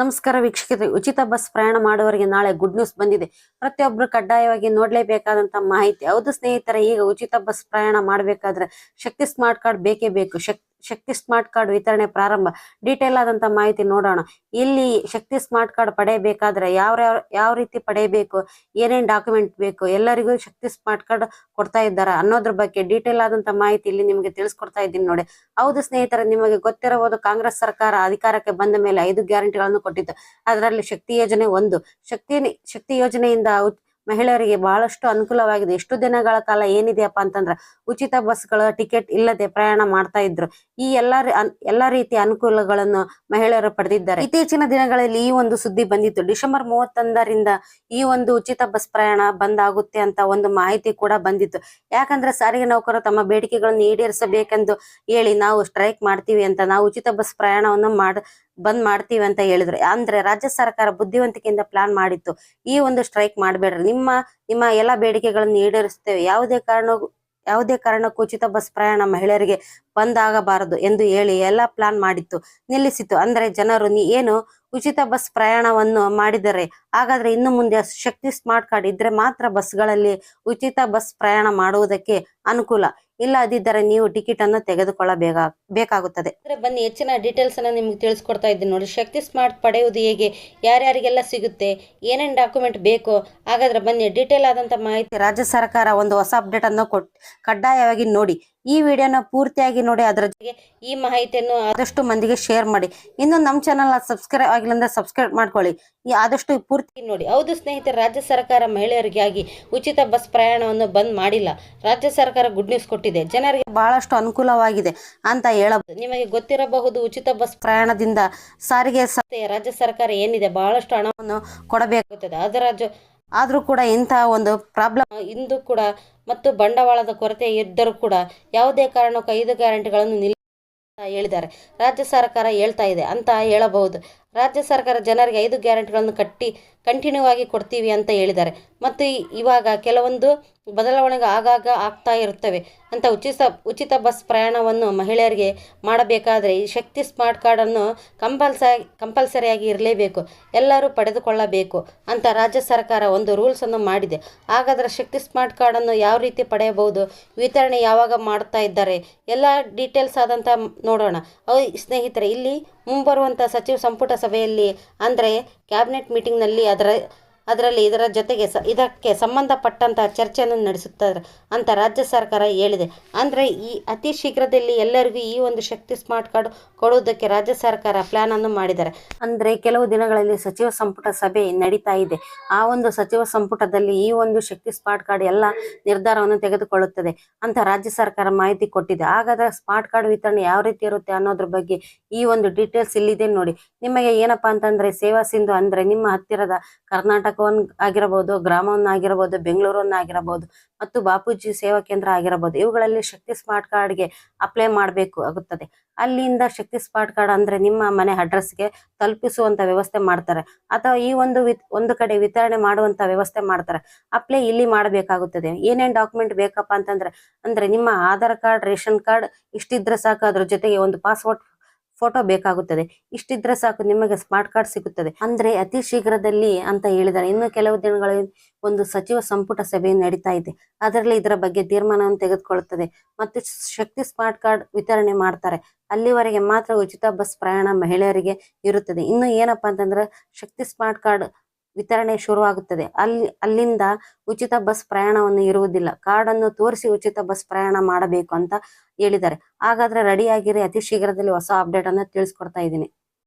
ನಮಸ್ಕಾರ ವೀಕ್ಷಕರೇ. ಉಚಿತ ಬಸ್ ಪ್ರಯಾಣ ಮಾಡುವವರಿಗೆ ನಾಳೆ ಗುಡ್ ನ್ಯೂಸ್ ಬಂದಿದೆ. ಪ್ರತಿಯೊಬ್ಬರು ಕಡ್ಡಾಯವಾಗಿ ನೋಡ್ಲೇಬೇಕಾದಂತ ಮಾಹಿತಿ. ಹೌದು ಸ್ನೇಹಿತರೆ, ಈಗ ಉಚಿತ ಬಸ್ ಪ್ರಯಾಣ ಮಾಡಬೇಕಾದ್ರೆ ಶಕ್ತಿ ಸ್ಮಾರ್ಟ್ ಕಾರ್ಡ್ ಬೇಕೇ ಬೇಕು. ಶಕ್ ಶಕ್ತಿ ಸ್ಮಾರ್ಟ್ ಕಾರ್ಡ್ ವಿತರಣೆ ಪ್ರಾರಂಭ. ಡೀಟೇಲ್ ಆದಂತ ಮಾಹಿತಿ ನೋಡೋಣ. ಇಲ್ಲಿ ಶಕ್ತಿ ಸ್ಮಾರ್ಟ್ ಕಾರ್ಡ್ ಪಡೆಯಬೇಕಾದ್ರೆ ಯಾವ ಯಾವ- ರೀತಿ ಪಡೆಯಬೇಕು, ಏನೇನ್ ಡಾಕ್ಯುಮೆಂಟ್ ಬೇಕು, ಎಲ್ಲರಿಗೂ ಶಕ್ತಿ ಸ್ಮಾರ್ಟ್ ಕಾರ್ಡ್ ಕೊಡ್ತಾ ಇದ್ದಾರೆ ಅನ್ನೋದ್ರ ಬಗ್ಗೆ ಡೀಟೇಲ್ ಆದಂತ ಮಾಹಿತಿ ಇಲ್ಲಿ ನಿಮಗೆ ತಿಳಿಸ್ಕೊಡ್ತಾ ಇದ್ದೀನಿ ನೋಡಿ. ಹೌದು ಸ್ನೇಹಿತರೆ, ನಿಮಗೆ ಗೊತ್ತಿರಬಹುದು ಕಾಂಗ್ರೆಸ್ ಸರ್ಕಾರ ಅಧಿಕಾರಕ್ಕೆ ಬಂದ ಮೇಲೆ ಐದು ಗ್ಯಾರಂಟಿಗಳನ್ನು ಕೊಟ್ಟಿತ್ತು. ಅದರಲ್ಲಿ ಶಕ್ತಿ ಯೋಜನೆ ಒಂದು. ಶಕ್ತಿ ಶಕ್ತಿ ಯೋಜನೆಯಿಂದ ಮಹಿಳೆಯರಿಗೆ ಬಹಳಷ್ಟು ಅನುಕೂಲವಾಗಿದೆ. ಎಷ್ಟು ದಿನಗಳ ಕಾಲ ಏನಿದೆಯಪ್ಪ ಅಂತಂದ್ರೆ ಉಚಿತ ಬಸ್ಗಳ ಟಿಕೆಟ್ ಇಲ್ಲದೆ ಪ್ರಯಾಣ ಮಾಡ್ತಾ ಇದ್ರು. ಈ ಎಲ್ಲಾ ಎಲ್ಲಾ ರೀತಿಯ ಅನುಕೂಲಗಳನ್ನು ಮಹಿಳೆಯರು ಪಡೆದಿದ್ದಾರೆ. ಇತ್ತೀಚಿನ ದಿನಗಳಲ್ಲಿ ಈ ಒಂದು ಸುದ್ದಿ ಬಂದಿತ್ತು. ಡಿಸೆಂಬರ್ ಮೂವತ್ತೊಂದರಿಂದ ಈ ಒಂದು ಉಚಿತ ಬಸ್ ಪ್ರಯಾಣ ಬಂದ್ ಆಗುತ್ತೆ ಅಂತ ಒಂದು ಮಾಹಿತಿ ಕೂಡ ಬಂದಿತ್ತು. ಯಾಕಂದ್ರೆ ಸಾರಿಗೆ ನೌಕರರು ತಮ್ಮ ಬೇಡಿಕೆಗಳನ್ನು ಈಡೇರಿಸಬೇಕೆಂದು ಹೇಳಿ ನಾವು ಸ್ಟ್ರೈಕ್ ಮಾಡ್ತೀವಿ ಅಂತ ನಾವು ಉಚಿತ ಬಸ್ ಪ್ರಯಾಣವನ್ನು ಮಾಡ ಬಂದ್ ಮಾಡ್ತೀವಿ ಅಂತ ಹೇಳಿದ್ರು. ಅಂದ್ರೆ ರಾಜ್ಯ ಸರ್ಕಾರ ಬುದ್ಧಿವಂತಿಕೆಯಿಂದ ಪ್ಲಾನ್ ಮಾಡಿತ್ತು. ಈ ಒಂದು ಸ್ಟ್ರೈಕ್ ಮಾಡಬೇಡ್ರಿ. ನಿಮ್ಮ ನಿಮ್ಮ ಎಲ್ಲಾ ಬೇಡಿಕೆಗಳನ್ನು ಈಡೇರಿಸ್ತೇವೆ. ಯಾವುದೇ ಕಾರಣ ಯಾವುದೇ ಕಾರಣಕ್ಕೂ ಉಚಿತ ಬಸ್ ಪ್ರಯಾಣ ಮಹಿಳೆಯರಿಗೆ ಬಂದ್ ಆಗಬಾರದು ಎಂದು ಹೇಳಿ ಎಲ್ಲ ಪ್ಲಾನ್ ಮಾಡಿತ್ತು ನಿಲ್ಲಿಸಿತು ಅಂದ್ರೆ ಜನರು, ನೀ ಏನು ಉಚಿತ ಬಸ್ ಪ್ರಯಾಣವನ್ನು ಮಾಡಿದರೆ? ಹಾಗಾದ್ರೆ ಇನ್ನು ಮುಂದೆ ಶಕ್ತಿ ಸ್ಮಾರ್ಟ್ ಕಾರ್ಡ್ ಇದ್ರೆ ಮಾತ್ರ ಬಸ್ಗಳಲ್ಲಿ ಉಚಿತ ಬಸ್ ಪ್ರಯಾಣ ಮಾಡುವುದಕ್ಕೆ ಅನುಕೂಲ. ಇಲ್ಲದಿದ್ದರೆ ನೀವು ಟಿಕೆಟ್ ಅನ್ನು ತೆಗೆದುಕೊಳ್ಳಬೇಕಾ, ಬೇಕಾಗುತ್ತದೆ. ಅಂದ್ರೆ ಬನ್ನಿ, ಹೆಚ್ಚಿನ ಡೀಟೇಲ್ಸ್ ಅನ್ನ ನಿಮ್ಗೆ ತಿಳಿಸ್ಕೊಡ್ತಾ ಇದ್ದೀನಿ ನೋಡಿ. ಶಕ್ತಿ ಸ್ಮಾರ್ಟ್ ಪಡೆಯುವುದು ಹೇಗೆ? ಯಾರ್ಯಾರಿಗೆಲ್ಲ ಸಿಗುತ್ತೆ? ಏನೇನು ಡಾಕ್ಯುಮೆಂಟ್ ಬೇಕು? ಹಾಗಾದ್ರೆ ಬನ್ನಿ ಡೀಟೇಲ್ ಆದಂತ ಮಾಹಿತಿ ರಾಜ್ಯ ಸರ್ಕಾರ ಒಂದು ಹೊಸ ಅಪ್ಡೇಟ್ ಅನ್ನು ಕೊಟ್, ಕಡ್ಡಾಯವಾಗಿ ನೋಡಿ. ಈ ವಿಡಿಯೋನ ಪೂರ್ತಿಯಾಗಿ ನೋಡಿ ಅದರ ಜೊತೆಗೆ ಈ ಮಾಹಿತಿಯನ್ನು ಆದಷ್ಟು ಮಂದಿಗೆ ಶೇರ್ ಮಾಡಿ. ಇನ್ನು ನಮ್ಮ ಚಾನಲ್ ಸಬ್ಸ್ಕ್ರೈಬ್ ಆಗಿಲ್ಲ ಅಂದ್ರೆ ಸಬ್ಸ್ಕ್ರೈಬ್ ಮಾಡ್ಕೊಳ್ಳಿ. ಈ ಆದಷ್ಟು ಪೂರ್ತಿ ನೋಡಿ. ಹೌದು ಸ್ನೇಹಿತರೆ, ರಾಜ್ಯ ಸರ್ಕಾರ ಮಹಿಳೆಯರಿಗಾಗಿ ಉಚಿತ ಬಸ್ ಪ್ರಯಾಣವನ್ನು ಬಂದ್ ಮಾಡಿಲ್ಲ. ರಾಜ್ಯ ಸರ್ಕಾರ ಗುಡ್ ನ್ಯೂಸ್ ಕೊಟ್ಟಿದೆ. ಜನರಿಗೆ ಬಹಳಷ್ಟು ಅನುಕೂಲವಾಗಿದೆ ಅಂತ ಹೇಳಬಹುದು. ನಿಮಗೆ ಗೊತ್ತಿರಬಹುದು ಉಚಿತ ಬಸ್ ಪ್ರಯಾಣದಿಂದ ಸಾರಿಗೆ ಸಂಸ್ಥೆ ರಾಜ್ಯ ಸರ್ಕಾರ ಏನಿದೆ? ಬಹಳಷ್ಟು ಹಣವನ್ನು ಕೊಡಬೇಕಾಗುತ್ತದೆ. ಅದರ ಜೊ ಆದರೂ ಕೂಡ ಇಂತಹ ಒಂದು ಪ್ರಾಬ್ಲಮ್ ಇಂದು ಕೂಡ ಮತ್ತು ಬಂಡವಾಳದ ಕೊರತೆ ಇದ್ದರೂ ಕೂಡ ಯಾವುದೇ ಕಾರಣಕ್ಕೂ ಐದು ಗ್ಯಾರಂಟಿಗಳನ್ನು ನಿಲ್ಲ ಹೇಳಿದ್ದಾರೆ. ರಾಜ್ಯ ಸರ್ಕಾರ ಹೇಳ್ತಾ ಇದೆ ಅಂತ ಹೇಳಬಹುದು. ರಾಜ್ಯ ಸರ್ಕಾರ ಜನರಿಗೆ ಐದು ಗ್ಯಾರಂಟಿಗಳನ್ನು ಕಟ್ಟಿ ಕಂಟಿನ್ಯೂ ಆಗಿ ಕೊಡ್ತೀವಿ ಅಂತ ಹೇಳಿದ್ದಾರೆ. ಮತ್ತು ಇವಾಗ ಕೆಲವೊಂದು ಬದಲಾವಣೆಗೆ ಆಗಾಗ ಆಗ್ತಾ ಇರುತ್ತವೆ. ಅಂತ ಉಚಿತ ಉಚಿತ ಬಸ್ ಪ್ರಯಾಣವನ್ನು ಮಹಿಳೆಯರಿಗೆ ಮಾಡಬೇಕಾದರೆ ಈ ಶಕ್ತಿ ಸ್ಮಾರ್ಟ್ ಕಾರ್ಡನ್ನು ಕಂಪಲ್ಸರಿ ಕಂಪಲ್ಸರಿಯಾಗಿ ಇರಲೇಬೇಕು. ಎಲ್ಲರೂ ಪಡೆದುಕೊಳ್ಳಬೇಕು ಅಂತ ರಾಜ್ಯ ಸರ್ಕಾರ ಒಂದು ರೂಲ್ಸನ್ನು ಮಾಡಿದೆ. ಹಾಗಾದರೆ ಶಕ್ತಿ ಸ್ಮಾರ್ಟ್ ಕಾರ್ಡನ್ನು ಯಾವ ರೀತಿ ಪಡೆಯಬಹುದು? ವಿತರಣೆ ಯಾವಾಗ ಮಾಡ್ತಾ ಇದ್ದಾರೆ? ಎಲ್ಲ ಡೀಟೇಲ್ಸ್ ಆದಂಥ ನೋಡೋಣ. ಸ್ನೇಹಿತರೆ, ಇಲ್ಲಿ ಮುಂಬರುವಂಥ ಸಚಿವ ಸಂಪುಟ ಸಭೆಯಲ್ಲಿ ಅಂದರೆ ಕ್ಯಾಬಿನೆಟ್ ಮೀಟಿಂಗ್ನಲ್ಲಿ ಅದರ ಅದರಲ್ಲಿ ಇದರ ಜೊತೆಗೆ ಸ, ಇದಕ್ಕೆ ಸಂಬಂಧಪಟ್ಟಂತಹ ಚರ್ಚೆಯನ್ನು ನಡೆಸುತ್ತಾರೆ ಅಂತ ರಾಜ್ಯ ಸರ್ಕಾರ ಹೇಳಿದೆ. ಅಂದರೆ ಈ ಅತಿ ಶೀಘ್ರದಲ್ಲಿ ಎಲ್ಲರಿಗೂ ಈ ಒಂದು ಶಕ್ತಿ ಸ್ಮಾರ್ಟ್ ಕಾರ್ಡ್ ಕೊಡುವುದಕ್ಕೆ ರಾಜ್ಯ ಸರ್ಕಾರ ಪ್ಲಾನ್ ಅನ್ನು ಮಾಡಿದ್ದಾರೆ. ಅಂದರೆ ಕೆಲವು ದಿನಗಳಲ್ಲಿ ಸಚಿವ ಸಂಪುಟ ಸಭೆ ನಡೀತಾ ಇದೆ. ಆ ಒಂದು ಸಚಿವ ಸಂಪುಟದಲ್ಲಿ ಈ ಒಂದು ಶಕ್ತಿ ಸ್ಮಾರ್ಟ್ ಕಾರ್ಡ್ ಎಲ್ಲ ನಿರ್ಧಾರವನ್ನು ತೆಗೆದುಕೊಳ್ಳುತ್ತದೆ ಅಂತ ರಾಜ್ಯ ಸರ್ಕಾರ ಮಾಹಿತಿ ಕೊಟ್ಟಿದೆ. ಹಾಗಾದ್ರೆ ಸ್ಮಾರ್ಟ್ ಕಾರ್ಡ್ ವಿತರಣೆ ಯಾವ ರೀತಿ ಇರುತ್ತೆ ಅನ್ನೋದ್ರ ಬಗ್ಗೆ ಈ ಒಂದು ಡೀಟೇಲ್ಸ್ ಇಲ್ಲಿದೆ ನೋಡಿ. ನಿಮಗೆ ಏನಪ್ಪಾ ಅಂತಂದ್ರೆ ಸೇವಾ ಸಿಂಧು ಅಂದ್ರೆ ನಿಮ್ಮ ಹತ್ತಿರದ ಕರ್ನಾಟಕವನ್ನ ಆಗಿರಬಹುದು ಗ್ರಾಮವನ್ನ ಆಗಿರಬಹುದು ಬೆಂಗಳೂರನ್ನ ಆಗಿರಬಹುದು ಮತ್ತು ಬಾಪೂಜಿ ಸೇವಾ ಕೇಂದ್ರ ಆಗಿರಬಹುದು. ಇವುಗಳಲ್ಲಿ ಶಕ್ತಿ ಸ್ಮಾರ್ಟ್ ಕಾರ್ಡ್ಗೆ ಅಪ್ಲೈ ಮಾಡಬೇಕು ಆಗುತ್ತದೆ. ಅಲ್ಲಿಂದ ಶಕ್ತಿ ಸ್ಮಾರ್ಟ್ ಕಾರ್ಡ್ ಅಂದ್ರೆ ನಿಮ್ಮ ಮನೆ ಅಡ್ರೆಸ್ಗೆ ತಲುಪಿಸುವಂತ ವ್ಯವಸ್ಥೆ ಮಾಡ್ತಾರೆ. ಅಥವಾ ಈ ಒಂದು ಒಂದು ಕಡೆ ವಿತರಣೆ ಮಾಡುವಂತ ವ್ಯವಸ್ಥೆ ಮಾಡ್ತಾರೆ. ಅಪ್ಲೈ ಇಲ್ಲಿ ಮಾಡಬೇಕಾಗುತ್ತದೆ. ಏನೇನ್ ಡಾಕ್ಯುಮೆಂಟ್ ಬೇಕಪ್ಪ ಅಂತಂದ್ರೆ, ಅಂದ್ರೆ ನಿಮ್ಮ ಆಧಾರ್ ಕಾರ್ಡ್, ರೇಷನ್ ಕಾರ್ಡ್ ಇಷ್ಟಿದ್ರೆ ಸಾಕು. ಅದ್ರ ಜೊತೆಗೆ ಒಂದು ಪಾಸ್ಪೋರ್ಟ್ ಫೋಟೋ ಬೇಕಾಗುತ್ತದೆ. ಇಷ್ಟಿದ್ರೆ ಸಾಕು, ನಿಮಗೆ ಸ್ಮಾರ್ಟ್ ಕಾರ್ಡ್ ಸಿಗುತ್ತದೆ. ಅಂದ್ರೆ ಅತಿ ಶೀಘ್ರದಲ್ಲಿ ಅಂತ ಹೇಳಿದ್ದಾರೆ. ಇನ್ನು ಕೆಲವು ದಿನಗಳ ಒಂದು ಸಚಿವ ಸಂಪುಟ ಸಭೆ ನಡೀತಾ ಇದೆ. ಅದರಲ್ಲಿ ಇದರ ಬಗ್ಗೆ ತೀರ್ಮಾನವನ್ನು ತೆಗೆದುಕೊಳ್ಳುತ್ತದೆ. ಮತ್ತು ಶಕ್ತಿ ಸ್ಮಾರ್ಟ್ ಕಾರ್ಡ್ ವಿತರಣೆ ಮಾಡ್ತಾರೆ. ಅಲ್ಲಿವರೆಗೆ ಮಾತ್ರ ಉಚಿತ ಬಸ್ ಪ್ರಯಾಣ ಮಹಿಳೆಯರಿಗೆ ಇರುತ್ತದೆ. ಇನ್ನು ಏನಪ್ಪಾ ಅಂತಂದ್ರೆ ಶಕ್ತಿ ಸ್ಮಾರ್ಟ್ ಕಾರ್ಡ್ ವಿತರಣೆ ಶುರುವಾಗುತ್ತದೆ. ಅಲ್ಲಿ, ಅಲ್ಲಿಂದ ಉಚಿತ ಬಸ್ ಪ್ರಯಾಣವನ್ನು ಇರುವುದಿಲ್ಲ. ಕಾರ್ಡ್ ಅನ್ನು ತೋರಿಸಿ ಉಚಿತ ಬಸ್ ಪ್ರಯಾಣ ಮಾಡಬೇಕು ಅಂತ ಹೇಳಿದ್ದಾರೆ. ಹಾಗಾದ್ರೆ ರೆಡಿ ಆಗಿರಿ, ಅತಿ ಶೀಘ್ರದಲ್ಲಿ ಹೊಸ ಅಪ್ಡೇಟ್ ಅನ್ನು ತಿಳಿಸ್ಕೊಡ್ತಾ ಇದ್ದೀನಿ.